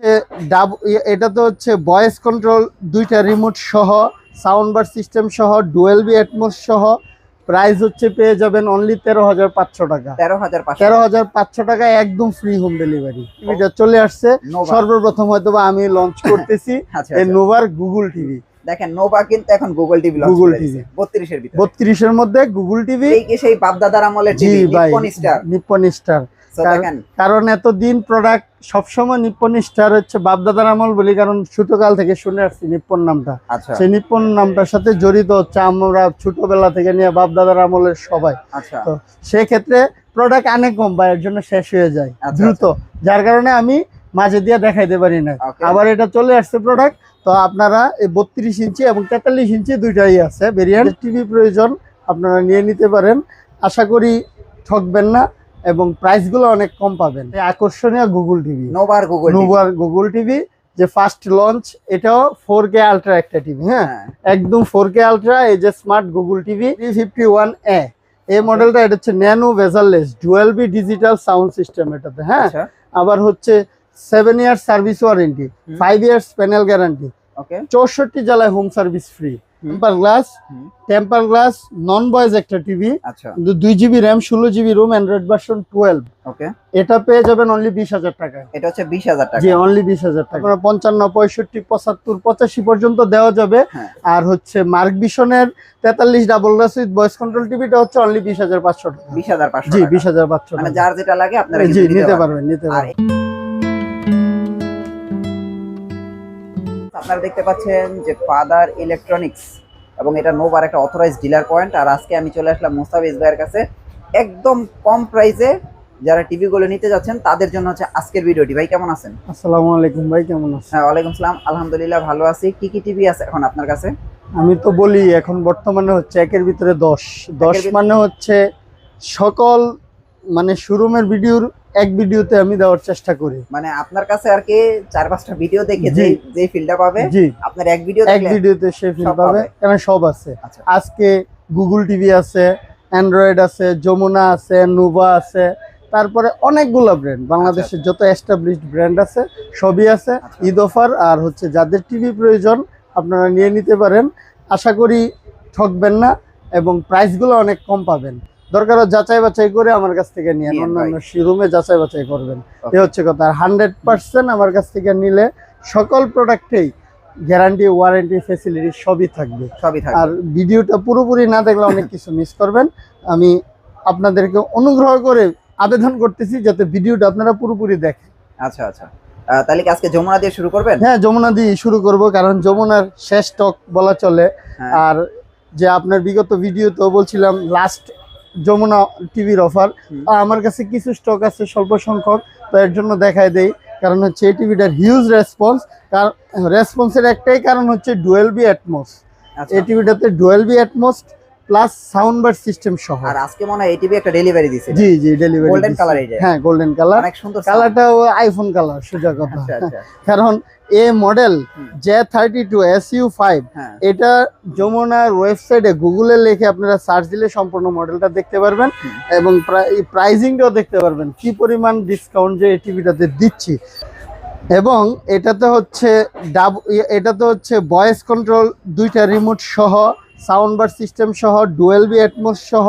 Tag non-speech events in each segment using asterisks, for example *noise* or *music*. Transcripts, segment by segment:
ইয়ে- এটা তো হচ্ছে ভয়েস কন্ট্রোল দুইটা রিমোট সহ সাউন্ড বার সিস্টেম সহ ডুয়েল বি অ্যাটমোস সহ। প্রাইস হচ্ছে পেয়ে যাবেন অনলি তেরো হাজার পাঁচশো টাকা। তেরো হাজার পাঁচশো। টাকায় একদম ফ্রি হোম ডেলিভারি টিভিটা চলে আসছে। সর্বপ্রথম হয়তো আমি লঞ্চ *laughs* করতেছি। নোভার গুগল টিভি দেখেন নোভা কিন্তু এখন গুগল টিভি বত্রিশের ভিতরে। বত্রিশের মধ্যে গুগল টিভি সেই বাপদাদার আমলের Zee TV Nippon star Nippon কারণ এতদিন প্রোডাক্ট সবসময় নিপ্পন স্টার হচ্ছে বাপদাদার আমল বলি কারণ ছোটকাল থেকে শুনে আসছি নিপ্পন নামটা। আচ্ছা। সেই নিপ্পন নামটার সাথে জড়িত হচ্ছে আমরা ছোটবেলা থেকে নিয়ে বাপদাদার আমলের সবাই। আচ্ছা। তো সেক্ষেত্রে প্রোডাক্ট অনেক কম বা এর জন্য শেষ হয়ে যায় আচ্ছা, দ্রুত। যার কারণে আমি মাঝে দিয়ে দেখাইতে পারি না আবার এটা চলে আসছে প্রোডাক্ট তো আপনারা এই বত্রিশ ইঞ্চি এবং তেতাল্লিশ ইঞ্চি দুইটাই আছে। ভেরিয়েন্ট টিভি প্রয়োজন আপনারা নিয়ে নিতে পারেন। আশা করি ঠকবেন না। এবং প্রাইসগুলো অনেক কম পাবেন। আকর্ষণীয় গুগল টিভি নোভার গুগল নোভার গুগল টিভি যে ফার্স্ট লঞ্চ এটাও ফোর কে আলট্রা একটা টিভি হ্যাঁ? একদম ফোর কে আলট্রা এই যে smart Google TV three fifty one A এই মডেলটা এটা হচ্ছে nano bezelless Dolby digital sound system এটাতে হ্যাঁ? আচ্ছা। আবার হচ্ছে seven year service warranty five years panel guarantee okay চৌষট্টি জেলায় home service free. Temper glass temper glass non boys একটা টিভি আচ্ছা। দুই জিবি র্যাম ষোলো GB ROM Android version twelve okay এটা পেয়ে যাবেন অনলি বিশ হাজার টাকায়। এটা হচ্ছে বিশ হাজার টাকা। জি অনলি বিশ হাজার টাকা। আপনার পঞ্চান্ন পঁয়ষট্টি পঁচাত্তর পঁচাশি পর্যন্ত দেওয়া যাবে। হ্যাঁ। আর হচ্ছে মার্ক ভিশনের তেতাল্লিশ double glass with voice control টিভিটা হচ্ছে অনলি বিশ হাজার পাঁচশো টাকা। বিশ হাজার পাঁচশো জি বিশ হাজার পাঁচশো মানে যার যেটা লাগে আপনারা জি নিতে পারবেন। নিতে পারবেন। আপনারা দেখতে পাচ্ছেন যে ফাদার ইলেকট্রনিক্স এবং এটা নোভার একটা অথরাইজ ডিলার পয়েন্ট আর আজকে আমি চলে আসলাম মুস্তাফিজ ভাইয়ের কাছে। একদম কম প্রাইসে যারা টিভি গুলো নিতে যাচ্ছেন তাদের জন্য হচ্ছে আজকের ভিডিওটি ভাই কেমন আছেন? আসসালামু আলাইকুম ভাই কেমন আছেন? হ্যাঁ ওয়ালাইকুম সালাম। আলহামদুলিল্লাহ ভালো আছি। কি কি টিভি আছে এখন আপনার কাছে? আমি তো বলি এখন বর্তমানে হচ্ছে একের ভিতরে দশ। দশ ভিতরে- মানে হচ্ছে সকল মানে শোরুমের ভিডিওর এক ভিডিওতে আমি দেওয়ার চেষ্টা করি। মানে আপনার কাছে আর কি চার পাঁচটা ভিডিও দেখে জি। যে যে ফিল্ডটা পাবে। জি। আপনার এক ভিডিও এক ভিডিওতে সে ফিল পাবে। কারণ সব আছে। আচ্ছা। আজকে গুগল টিভি আছে অ্যান্ড্রয়েড আছে যমুনা আছে নোভা আছে তারপরে অনেকগুলো ব্র্যান্ড বাংলাদেশের যত এস্টাবলিশড ব্র্যান্ড আছে সবই আছে। আচ্ছা। ঈদ অফার আর হচ্ছে যাদের টিভি প্রয়োজন আপনারা নিয়ে নিতে পারেন। আশা করি ঠকবেন না এবং প্রাইসগুলো অনেক কম পাবেন। দরকার যাচাই বাছাই করে আমার কাছ থেকে নিয়ে নিয়েন, অন্যান্য শোরুমে যাচাই বাছাই করবেন। এ হচ্ছে কথা আর হান্ড্রেড পার্সেন্ট আমার কাছ থেকে নিলে সকল প্রোডাক্টেই গ্যারান্টি ওয়ারেন্টি ফেসিলিটি সবই থাকবে। সবই থাকে আর ভিডিওটা পুরোপুরি না দেখলে অনেক কিছু মিস করবেন। আমি আপনাদেরকে অনুগ্রহ করে আবেদন করতেছি যাতে ভিডিওটা আপনারা পুরোপুরি দেখেন। আচ্ছা আচ্ছা। তাহলে কি আজকে যমুনা দিয়ে শুরু করবেন? হ্যাঁ যমুনা দিয়ে শুরু করব কারণ যমুনার শেষ স্টক বলা চলে। হ্যাঁ। আর যে আপনার বিগত ভিডিওতেও বলছিলাম লাস্ট যমুনা টিভির অফার আর আমার কাছে কিছু স্টক আছে স্বল্প সংখ্যক তো এর জন্য দেখায় দেই। কারণ হচ্ছে এই টিভিটার হিউজ রেসপন্স রেসপন্সের একটাই কারণ হচ্ছে ডুয়েল বি অ্যাটমোস এই টিভিটাতে Dolby Atmos plus sound bar system সহ। আর আজকে মনে হয় এই টিভি একটা ডেলিভারি দিছে। জি জি ডেলিভারি গোল্ডেন কালার এই যে। হ্যাঁ গোল্ডেন কালার অনেক সুন্দর। কালারটাও আইফোন কালার সোজা কথা। আচ্ছা আচ্ছা। কারণ A model. J thirty two S U five হ্যাঁ। এটা যমুনার ওয়েবসাইটে গুগলে লিখে আপনারা সার্চ দিলে সম্পূর্ণ মডেলটা দেখতে পারবেন। এবং প্রাইজিংটাও দেখতে পারবেন। কি পরিমাণ ডিসকাউন্ট যে এই টিভিটাতে দিচ্ছি। এবং এটাতে হচ্ছে ডাব এটাতে হচ্ছে ভয়েস কন্ট্রোল দুইটা রিমোট সহ সাউন্ড বার সিস্টেম সহ ডুয়েল বি অ্যাটমোস সহ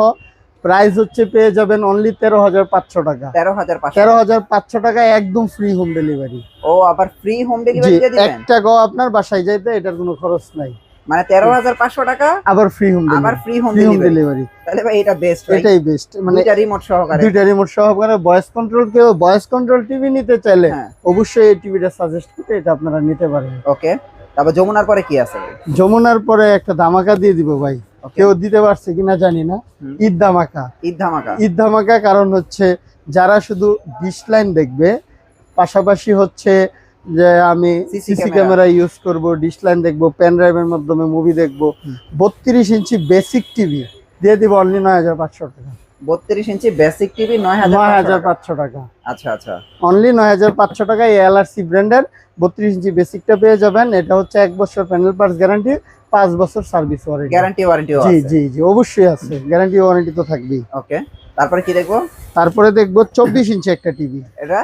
প্রাইস হচ্ছে পেয়ে যাবেন অনলি তেরো হাজার পাঁচশো টাকা। তেরো হাজার তেরো হাজার পাঁচশো টাকায় একদম ফ্রি হোম ডেলিভারি ও আবার ফ্রি হোম ডেলিভারি দিয়ে দিবেন? এক টাকাও আপনার বাসায় যাইতে এটার কোনো খরচ নাই। মানে তেরো হাজার পাঁচশো টাকা? আবার ফ্রি হোম আবার free home free home delivery delivery তাহলে ভাই এটা বেস্ট এটাই বেস্ট মানে দুইটা রিমোট সহকারে। দুইটা রিমোট সহকারে ভয়েস কন্ট্রোল কেউ ভয়েস কন্ট্রোল টিভি নিতে চাইলে হ্যাঁ। অবশ্যই এই টিভিটা সাজেস্ট করতে এটা আপনারা নিতে পারেন ওকে তারপর যমুনার পরে কি আছে? যমুনার পরে একটা ধামাকা দিয়ে দিব ভাই। কেউ দিতে পারছে কিনা জানি না। ঈদ ধামাকা। ঈদ ধামাকা। ঈদ ধামাকা কারণ হচ্ছে যারা শুধু ডিশ লাইন দেখবে পাশাপাশি হচ্ছে যে আমি সিসি ক্যামেরা। ক্যামেরা ইউজ করব ডিশ লাইন দেখব পেন ড্রাইভের মাধ্যমে মুভি দেখব। বত্রিশ ইঞ্চি বেসিক টিভি দিয়ে দিব অনলি নয় হাজার পাঁচশো টাকা। বত্রিশ ইঞ্চি বেসিক টিভি নয় হাজার নয় পাঁচশো হাজার টাকা। আচ্ছা আচ্ছা। অনলি নয় হাজার পাঁচশো টাকায় এলআরসি ব্র্যান্ডের বত্রিশ ইঞ্চি বেসিকটা পেয়ে যাবেন। এটা হচ্ছে এক বছর প্যানেল পার্স গ্যারান্টি পাঁচ বছর সার্ভিস ওয়ারেন্টি গ্যারান্টি ওয়ারেন্টিও জি আছে। জি জি অবশ্যই আছে। গ্যারান্টি ওয়ারেন্টি তো থাকবেই। ওকে তারপরে কি দেখব? তারপরে দেখব চব্বিশ ইঞ্চি একটা টিভি এটা?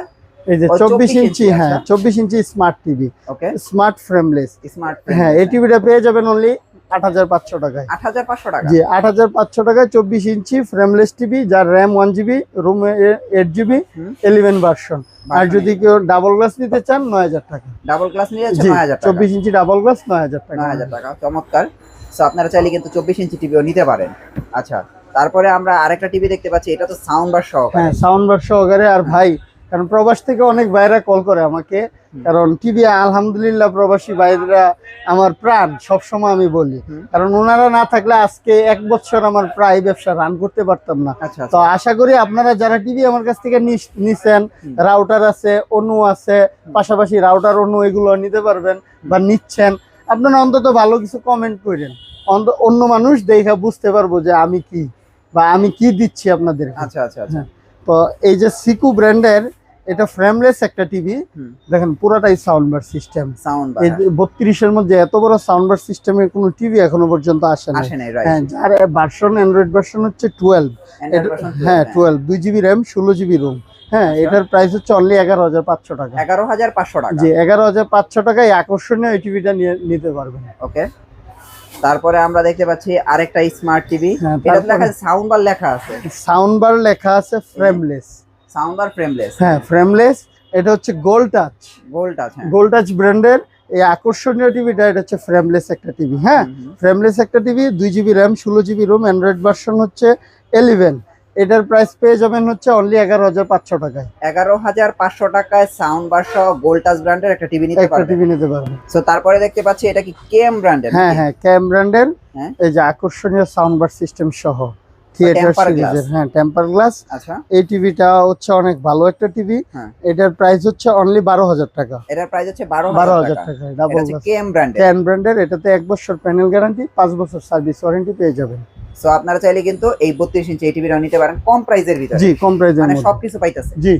এই যে চব্বিশ 24 ইঞ্চি হ্যাঁ আচ্ছা। চব্বিশ inch smart TV okay. Smart frameless smart হ্যাঁ এই টিভিটা পেয়ে যাবেন অনলি আট হাজার পাঁচশো টাকায়। আট হাজার পাঁচশো টাকা। জি আট হাজার পাঁচশো টাকায় চব্বিশ ইঞ্চি ফ্রেমলেস টিভি যার RAM one GB ROM eight GB হুম। ইলেভেন ভার্সন আর যদি কেউ ডাবল গ্লাস নিতে চান নয় হাজার টাকা। ডাবল ক্লাস নিয়ে নয় হাজার টাকা। চব্বিশ ইঞ্চি ডাবল গ্লাস নয় হাজার টাকা। নয় হাজার টাকা চমৎকার। সো আপনারা চাইলে কিন্তু চব্বিশ ইঞ্চি টিভিও নিতে পারেন। আচ্ছা তারপরে আমরা আরেকটা টিভি দেখতে পাচ্ছি এটা তো সাউন্ড বার সহ হ্যাঁ সাউন্ড বার সহকারে। আর ভাই কারণ প্রবাস থেকে অনেক ভাইরা কল করে আমাকে কারণ টিভি আলহামদুলিল্লাহ প্রবাসী ভাইরা আমার প্রাণ সবসময় আমি বলি। কারণ ওনারা না থাকলে আজকে এক বছর আমার প্রায় ব্যবসা রান করতে পারতাম না। আচ্ছা তো আচ্ছা আশা করি আপনারা যারা টিভি আমার কাছ থেকে নিছেন রাউটার আছে অনু আছে পাশাপাশি রাউটার অনু এগুলো নিতে পারবেন বা নিচ্ছেন আপনারা অন্তত ভালো কিছু কমেন্ট করেন। অন্ত- অন্য মানুষ দেখা বুঝতে পারব যে আমি কি বা আমি কি দিচ্ছি আপনাদের আচ্ছা আচ্ছা আচ্ছা। তো এই যে সিকু ব্র্যান্ডের এটা ফ্রেমলেস একটা টিভি। দেখেন পুরোটাই sound bar system sound bar বত্রিশের মধ্যে এত বড় সাউন্ড বার সিস্টেমের কোনো টিভি এখনও পর্যন্ত আসে না আসে নাই হ্যাঁ যার ভার্সন অ্যান্ড্রয়েড ভার্সন হচ্ছে টুয়েলভ হ্যাঁ টুয়েলভ দুই জিবি র্যাম ষোলো জিবি রুম হ্যাঁ আচ্ছা। এটার প্রাইস হচ্ছে অনলি এগারো হাজার পাঁচশো টাকা। এগারো হাজার পাঁচশো টাকা। জি এগারো হাজার পাঁচশো টাকায় আকর্ষণীয় এই টিভিটা নিয়ে নিতে পারবেন। ওকে। তারপরে আমরা দেখতে পাচ্ছি আরেকটা স্মার্ট টিভি হ্যাঁ, এটা তারপরে- লেখা সাউন্ড বার লেখা আছে। সাউন্ড বার লেখা আছে ফ্রেমলেস সাউন্ড বার ফ্রেমলেস। হ্যাঁ ফ্রেমলেস এটা হচ্ছে গোল্ড টাচ গোল্ড আছে গোল্ড টাচ ব্র্যান্ডের এই আকর্ষণীয় টিভিটা এটা হচ্ছে ফ্রেমলেস একটা টিভি হ্যাঁ? ফ্রেমলেস একটা টিভি দুই জিবি র্যাম ষোলো জিবি রুম অ্যান্ড্রয়েড ভার্সন হচ্ছে এলিভেন এটার প্রাইস পেয়ে যাবেন হচ্ছে অনলি এগারো হাজার পাঁচশো টাকায়। এগারো হাজার পাঁচশো টাকায় সাউন্ড বার সহ গোল্ড টাচ ব্র্যান্ডের একটা টিভি নিতে একটা পারবেন। টিভি নিতে পারবেন। সো তারপরে দেখতে পাচ্ছি এটা কি কেএম ব্র্যান্ডের হ্যাঁ হ্যাঁ ক্যাম ব্র্যান্ডের হ্যাঁ। এই যে আকর্ষণীয় সাউন্ড বার সিস্টেম সহ। থিয়েটার সিরিজের হ্যাঁ টেম্পার গ্লাস আচ্ছা। এই টিভিটা হচ্ছে অনেক ভালো একটা টিভি। হ্যাঁ। এটার প্রাইস হচ্ছে অনলি বারো হাজার টাকা। এটার প্রাইস হচ্ছে বারো বারো হাজার হাজার টাকা টাকা ডাবল কেএম ব্র্যান্ডের ক্যান ব্র্যান্ডের এটাতে এক বছর প্যানেল গ্যারান্টি পাঁচ বছর সার্ভিস ওয়ারেন্টি পেয়ে যাবেন। সো আপনারা চাইলে কিন্তু এই বত্রিশ ইঞ্চি এই টিভিটা নিতে পারেন কম প্রাইসের ভিতরে। জি কম মানে সবকিছু পাইতেছে। জি।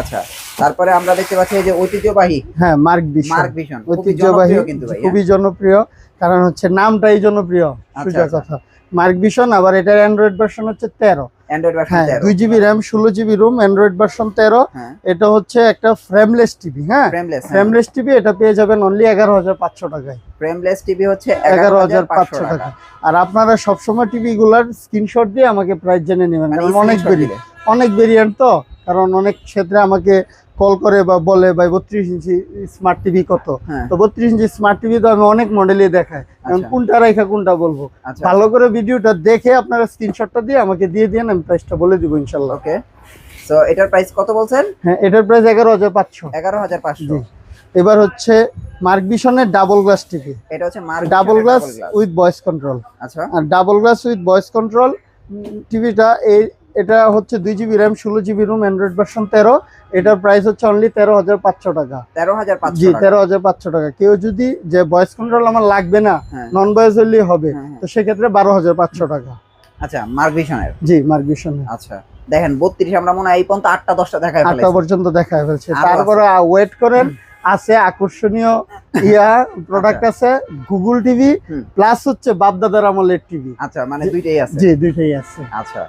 আচ্ছা তারপরে আমরা দেখতে পাচ্ছি যে ঐতিহ্যবাহী। হ্যাঁ মার্ক বিশ মার্ক ভিশন খুবই ঐতিহ্যবাহী জনপ্রিয় কিন্তু ভাই? খুবই জনপ্রিয় কারণ হচ্ছে নামটাই জনপ্রিয়। সোজা আচ্ছা। কথা। মার্ক ভিশন আবার এটার অ্যান্ড্রয়েড ভার্সন হচ্ছে তেরো। হ্যাঁ 13 দুই জিবি র্যাম ষোলো জিবি রুম অ্যান্ড্রয়েড ভার্সন তেরো। হ্যাঁ। এটা হচ্ছে একটা ফ্রেমলেস টিভি হ্যাঁ? ফ্রেমলেস ফ্রেমলেস টিভি এটা পেয়ে যাবেন অনলি এগারো হাজার পাঁচশো টাকায়। ফ্রেমলেস টিভি হচ্ছে এগারো হাজার পাঁচশো টাকা। আর আপনারা সবসময় টিভি গুলার স্ক্রিনশট দিয়ে আমাকে প্রাইস জেনে নেবেন মানে অনেক screenshot অনেক ভেরিয়েন্ট তো কারণ অনেক ক্ষেত্রে আমাকে কল করে বা বলে ভাই বত্রিশ ইঞ্চি স্মার্ট টিভি কত? হ্যাঁ। তো বত্রিশ ইঞ্চি স্মার্ট টিভি তো আমি অনেক মডেলই দেখাই। এখন আচ্ছা। কোনটা রেখা কোনটা বলব? আচ্ছা। ভালো করে ভিডিওটা দেখে আপনারা স্ক্রিনশটটা দিয়ে আমাকে দিয়ে দিন আমি প্রাইসটা বলে দিব ইনশাল্লাহ। ওকে সো এটার প্রাইস কত বলছেন? হ্যাঁ এটার প্রাইস এগারো হাজার পাঁচশো। এগারো হাজার পাঁচশো। এবার হচ্ছে মার্ক ভিশনের ডাবল গ্লাস টিভি এটা হচ্ছে Mark double glass with voice control আচ্ছা। আর double glass with voice control টিভিটা এই এটা হচ্ছে দুই জিবি র্যাম ষোলো জিবি রুম অ্যান্ড্রয়েড ভার্সন তেরো। এটার প্রাইস হচ্ছে অনলি তেরো হাজার পাঁচশো টাকা। তেরো হাজার পাঁচশো জি টাকা। তেরো হাজার পাঁচশো টাকা। কেউ যদি যে ভয়েস কন্ট্রোল আমার লাগবে না হ্যাঁ। নন ভয়েস হলেই হবে। হ্যাঁ, হ্যাঁ। তো সেক্ষেত্রে বারো হাজার পাঁচশো টাকা। আচ্ছা মার্ক ভিশনের জি মার্ক ভিশনে আচ্ছা। দেখেন বত্রিশ আমরা মনে হয় এই পর্যন্ত আটটা দশটা দেখাই আটটা পর্যন্ত দেখা ফেলছে। তারপরে ওয়েট করেন। আছে আকর্ষণীয় ইয়া প্রোডাক্ট আছে গুগল টিভি প্লাস হচ্ছে বাপদাদার আমলের টিভি আচ্ছা মানে দুইটাই আছে। জি দুইটাই আছে। আচ্ছা।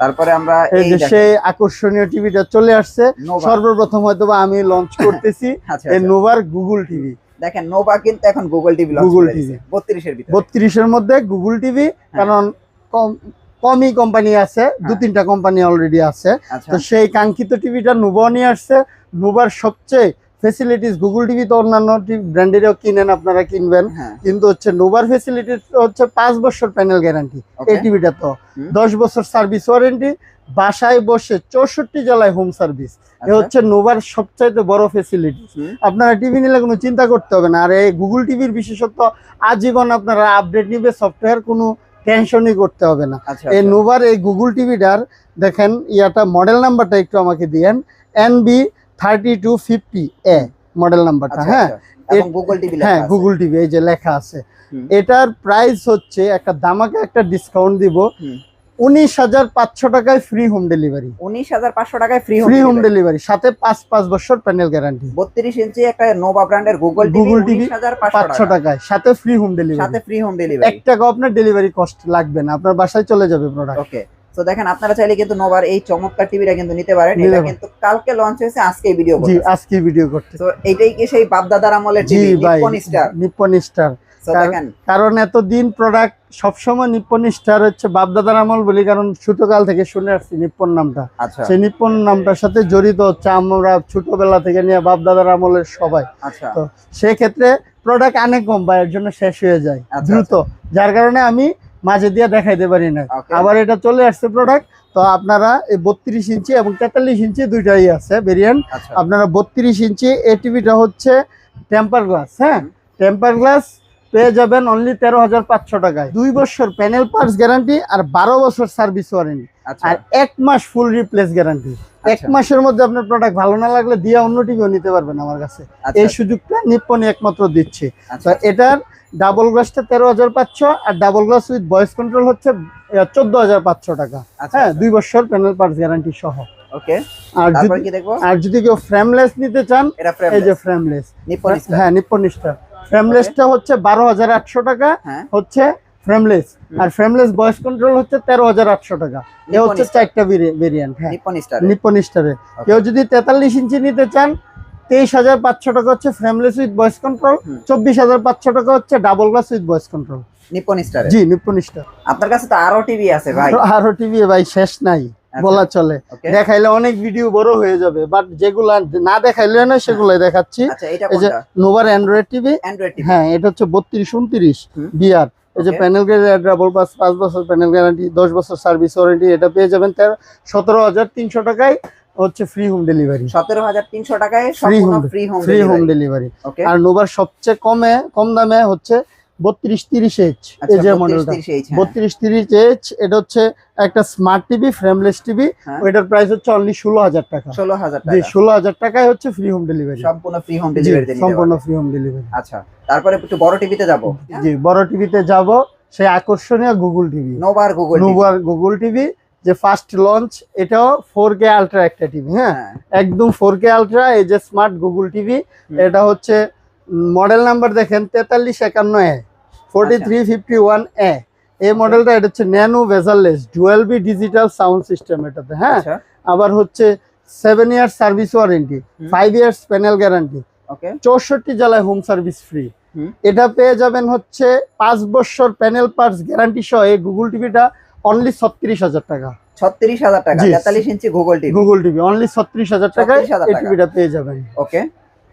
তারপরে আমরা এই এই যে সেই আকর্ষণীয় টিভিটা চলে আসছে। সর্বপ্রথম হয়তো আমি লঞ্চ *laughs* করতেছি আচ্ছা এই আচ্ছা। নোভার গুগল টিভি দেখেন নোভা কিন্তু এখন গুগল টিভি গুগল টিভি বত্রিশের ভিতরে। বত্রিশের মধ্যে গুগল টিভি কারণ কম কমই কোম্পানি আছে দু হ্যাঁ। তিনটা কোম্পানি অলরেডি আছে। আচ্ছা। তো সেই কাঙ্ক্ষিত টিভিটা নুভা নিয়ে আসছে। নুভার সবচেয়ে ফেসিলিটিস গুগল টিভি তো অন্যান্য ব্র্যান্ডেরও কিনেন আপনারা কিনবেন। হ্যাঁ। কিন্তু হচ্ছে নোভার ফেসিলিটিস হচ্ছে পাঁচ বছর প্যানেল গ্যারান্টি এই টিভিটা তো। দশ বছর সার্ভিস ওয়ারেন্টি বাসায় বসে চৌষট্টি জেলায় হোম সার্ভিস এ আচ্ছা। হচ্ছে নোভার সবচাইতে বড় ফেসিলিটিস হুম। আপনারা টিভি নিলে কোনো চিন্তা করতে হবে না। আর এই গুগল টিভির বিশেষত্ব আজীবন আপনারা আপডেট নিবে সফটওয়্যার কোনো টেনশনই করতে হবে না। আচ্ছা এই আচ্ছা। নোভার এই গুগল টিভিটার দেখেন ইয়াটা মডেল নাম্বারটা একটু আমাকে দিয়েন। N B thirty two fifty A model নাম্বারটা আচ্ছা, হ্যাঁ আচ্ছা। গুগল টিভি হ্যাঁ গুগল টিভি এই যে লেখা আছে। এটার প্রাইস হচ্ছে একটা দামাকে একটা ডিসকাউন্ট দিব উনিশ হাজার পাঁচশো টাকায় ফ্রি হোম ডেলিভারি উনিশ হাজার পাঁচশো টাকায় ফ্রি ফ্রি হোম ডেলিভারি সাথে পাঁচ পাঁচ বছর প্যানেল গ্যারান্টি বত্রিশ ইঞ্চি একটা নোভা ব্র্যান্ডের গুগল টিভি উনিশ হাজার পাঁচশো টাকায় সাথে ফ্রি হোম সাথে ফ্রি হোম ডেলিভারি এক টাকা আপনার ডেলিভারি কস্ট লাগবে না আপনার বাসায় চলে যাবে প্রোডাক্ট ওকে তো দেখেন আপনারা চাইলে কিন্তু নোভার এই চমৎকার টিভিটা কিন্তু নিতে পারেন। এটা কিন্তু কালকে লঞ্চ হয়েছে আজকে ভিডিও জি আজকে ভিডিও করতে তো এইটাই কি সেই বাপদাদার আমলের টিভি ভাই নিপ্পন স্টার নিপ্পন স্টার কারণ এতদিন প্রোডাক্ট সবসময় নিপ্পন স্টার হচ্ছে বাপদাদার আমল বলি কারণ ছোটকাল থেকে শুনে আসছি নিপ্পন নামটা। আচ্ছা। সেই নিপ্পন নামটার সাথে জড়িত হচ্ছে আমরা ছোটবেলা থেকে নিয়ে বাপদাদার আমলের সবাই। আচ্ছা। তো সেক্ষেত্রে প্রোডাক্ট অনেক কম বা এর জন্য শেষ হয়ে যায় আচ্ছা, দ্রুত। যার কারণে আমি মাঝে দিয়ে দেখাইতে পারি না। আবার এটা চলে আসছে প্রোডাক্ট তো আপনারা এই বত্রিশ ইঞ্চি এবং তেতাল্লিশ ইঞ্চি দুইটাই আছে ভেরিয়েন্ট আচ্ছা। আপনারা বত্রিশ ইঞ্চি এই টিভিটা হচ্ছে টেম্পার গ্লাস হ্যাঁ? টেম্পার গ্লাস পেয়ে যাবেন অনলি তেরো হাজার পাঁচশো টাকায়। দুই বছর প্যানেল পার্টস গ্যারান্টি আর বারো বছর সার্ভিস ওয়ারেন্টি আচ্ছা। আর এক মাস ফুল রিপ্লেস গ্যারান্টি এক। মাসের মধ্যে আপনার প্রোডাক্ট ভালো না লাগলে দিয়ে অন্য টিভিও নিতে পারবেন আমার কাছে। আচ্ছা। এই সুযোগটা নিপ্পনি একমাত্র দিচ্ছে। তো এটার ডাবল গ্লাসটা তেরো হাজার পাঁচশো আর double glass with voice control হচ্ছে চোদ্দ হাজার পাঁচশো টাকা। আচ্ছা হ্যাঁ দুই বছর প্যানেল পার্টস গ্যারান্টি সহ। ওকে আর যদি আর যদি কেউ ফ্রেমলেস নিতে চান এই যে ফ্রেমলেস হ্যাঁ ফ্রেমলেসটা হচ্ছে বারো হাজার আটশো টাকা হ্যাঁ। হচ্ছে ফ্রেমলেস আর ফ্রেমলেস ভয়েস কন্ট্রোল হচ্ছে তেরো হাজার আটশো টাকা। এ হচ্ছে স্টার। চারটা ভেরিয়েন্ট হ্যাঁ। কেউ যদি তেতাল্লিশ ইঞ্চি নিতে চান তেইশ হাজার পাঁচশো টাকা হচ্ছে ফ্রেমলেস উইথ ভয়েস কন্ট্রোল চব্বিশ হাজার পাঁচশো টাকা হচ্ছে double glass with voice control Nippon Star G Nippon Star. আপনার কাছে তো আরও টিভি আছে ভাই। আরও টিভি ভাই শেষ নাই আচ্ছা। বলা চলে। দেখাইলে অনেক ভিডিও বড় হয়ে যাবে বাট যেগুলা না দেখাইলে না সেগুলাই দেখাচ্ছি। আচ্ছা এই যে নোভার অ্যান্ড্রয়েড টিভি হ্যাঁ এটা হচ্ছে বত্রিশ উনত্রিশ হুম। বিআর এই যে প্যানেল ডাবল পাঁচ বছর প্যানেল গ্যারান্টি দশ বছর সার্ভিস ওয়ারেন্টি এটা পেয়ে যাবেন তেরো সতেরো হাজার তিনশো টাকায় হচ্ছে ফ্রি হোম ডেলিভারি সতেরো হাজার তিনশো টাকায় Free সম্পূর্ণ free home free home delivery আর নোভার সবচেয়ে কমে কম দামে হচ্ছে বত্রিশ তিরিশ এইচ আচ্ছা, এই যে মডেলটা বত্রিশ তিরিশ এইচ এটা হচ্ছে একটা স্মার্ট টিভি ফ্রেমলেস টিভি হ্যাঁ। ওইটার প্রাইস হচ্ছে অনলি ষোলো হাজার টাকা। ষোলো হাজার জি ষোলো হাজার টাকায় হচ্ছে ফ্রি হোম ডেলিভারি সম্পূর্ণ ফ্রি হোম ডেলিভারি সম্পূর্ণ সম্পূর্ণ ফ্রি হোম ডেলিভারি আচ্ছা তারপরে একটু বড় টিভিতে যাব জি বড় টিভিতে যাব সেই আকর্ষণীয় গুগল টিভি নোভার গুগল নোভার গুগল টিভি যে ফার্স্ট লঞ্চ এটাও ফোর কে আলট্রা একটা টিভি হ্যাঁ? একদম ফোর কে আলট্রা এই যে স্মার্ট গুগল টিভি এটা হচ্ছে মডেল নাম্বার দেখেন তেতাল্লিশ একান্ন A forty three fifty one A এই মডেলটা এটা হচ্ছে nano bezelless Dolby digital sound system এটাতে হ্যাঁ? আচ্ছা। আবার হচ্ছে seven years service warranty five years panel guarantee চৌষট্টি জেলায় হোম সার্ভিস ফ্রি এটা পেয়ে যাবেন হচ্ছে পাঁচ বছর প্যানেল পার্টস গ্যারান্টি সহ এই গুগল টিভিটা অনলি ছত্রিশ হাজার টাকা। ছত্রিশ হাজার টাকা তেতাল্লিশ inch Google TV. Google TV only ছত্রিশ হাজার টাকায় 36,000 এই টিভিটা পেয়ে যাবেন। ওকে।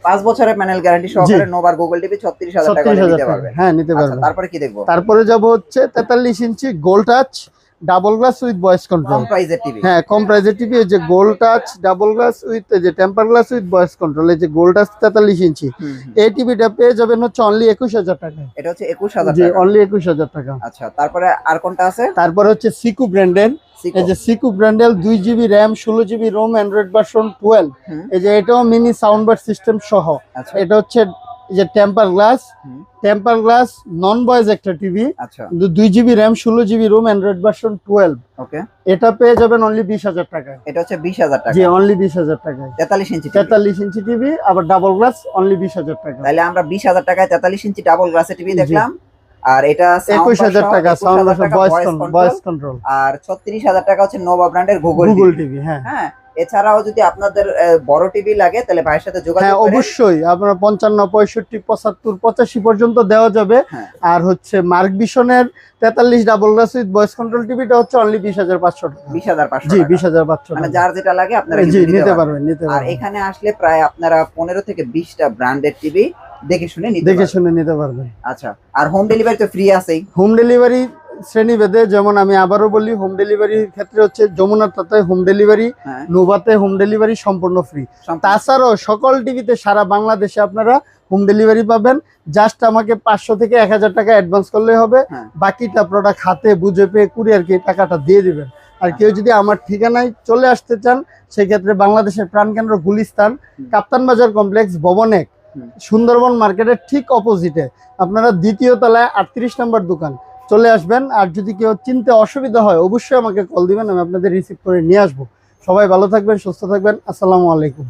পাঁচ বছরের প্যানেল গ্যারান্টি সহকারে নোভার গুগল টিভি ছত্রিশ হাজার টাকা নিতে হ্যাঁ নিতে আচ্ছা তারপরে কি দেখব? তারপরে যাব হচ্ছে তেতাল্লিশ inch Gold Touch double glass with voice control হ্যাঁ কম প্রাইজের টিভি এই যে Gold Touch double glass with এই যে temper glass with voice control এই যে গোল টাচ তেতাল্লিশ ইঞ্চি। এই টিভিটা পেয়ে যাবেন হচ্ছে অনলি একুশ হাজার টাকা এটা হচ্ছে একুশ হাজার জি অনলি একুশ হাজার টাকা। আচ্ছা তারপরে আর কোনটা আছে? তারপরে হচ্ছে সিকু ব্র্যান্ডের এই যে সিকু ব্র্যান্ডের দুই জিবি র্যাম ষোলো GB ROM Android version twelve. এই যে এটাও মিনি সাউন্ড বার সিস্টেম সহ। আচ্ছা। এটা হচ্ছে যে temper glass temper glass non boys একটা টিভি আচ্ছা। দুই জিবি র্যাম ষোলো GB ROM Android version twelve okay. এটা পেয়ে যাবেন অনলি বিশ হাজার টাকায়। এটা হচ্ছে বিশ হাজার টাকা। জি অনলি বিশ হাজার টাকায়। তেতাল্লিশ ইঞ্চি তেতাল্লিশ ইঞ্চি টিভি আবার ডাবল গ্লাস অনলি বিশ হাজার টাকা তাহলে আমরা বিশ হাজার টাকায় তেতাল্লিশ ইঞ্চি ডাবল গ্লাসের টিভি দেখলাম। আর এটা একুশ হাজার টাকা 21,000 সাউন্ড টাকা ভয়েস কন্ট্রোল আর ছত্রিশ হাজার টাকা হচ্ছে নোভা ব্র্যান্ডের গুগল গুগল টিভি হ্যাঁ। হ্যাঁ। এছাড়াও যদি আপনাদের বড় টিভি লাগে তাহলে ভাইয়ের সাথে যোগাযোগ হ্যাঁ অবশ্যই। আপনার পঞ্চান্ন পঁয়ষট্টি পঁচাত্তর পঁচাশি পর্যন্ত দেওয়া যাবে। হ্যাঁ। আর হচ্ছে মার্ক বিশনের তেতাল্লিশ double glass with voice control টিভিটা হচ্ছে অনলি বিশ হাজার পাঁচশো বিশ হাজার পাঁচশো জি বিশ হাজার পাঁচশো মানে যার যেটা লাগে আপনারা জি নিতে পারবেন। পারবেন নিতে আর পারবেন। এখানে আসলে প্রায় আপনারা পনেরো থেকে বিশটা ব্র্যান্ডের টিভি দেখে শুনে নিতে দেখে শুনে নিতে পারবেন। আচ্ছা আর হোম ডেলিভারি তো ফ্রি আছেই। হোম ডেলিভারি শ্রেণীভেদে যেমন আমি আবারও বলি হোম ডেলিভারির ক্ষেত্রে হচ্ছে যমুনার তাতে হোম ডেলিভারি হ্যাঁ। নোভাতে হোম ডেলিভারি সম্পূর্ণ ফ্রি তাছাড়াও সকল টিভিতে সারা বাংলাদেশে আপনারা হোম ডেলিভারি পাবেন। জাস্ট আমাকে পাঁচশো থেকে এক হাজার টাকা অ্যাডভান্স করলে হবে। হ্যাঁ। বাকিটা প্রোডাক্ট হাতে বুঝে পেয়ে কুরিয়ারকে টাকাটা দিয়ে দিবেন। আর কেউ যদি আমার ঠিকানায় চলে আসতে চান সেক্ষেত্রে বাংলাদেশের প্রাণকেন্দ্র গুলিস্তান কাপ্তান বাজার কমপ্লেক্স ভবনেক। সুন্দরবন মার্কেটের ঠিক অপোজিটে আপনারা দ্বিতীয় তলায় আটত্রিশ নম্বর দোকান। চলে আসবেন। আর যদি কেউ চিনতে অসুবিধা হয়, অবশ্যই আমাকে কল দিবেন, আমি আপনাদের রিসিভ করে নিয়ে আসব। সবাই ভালো থাকবেন, সুস্থ থাকবেন। আসসালামু আলাইকুম।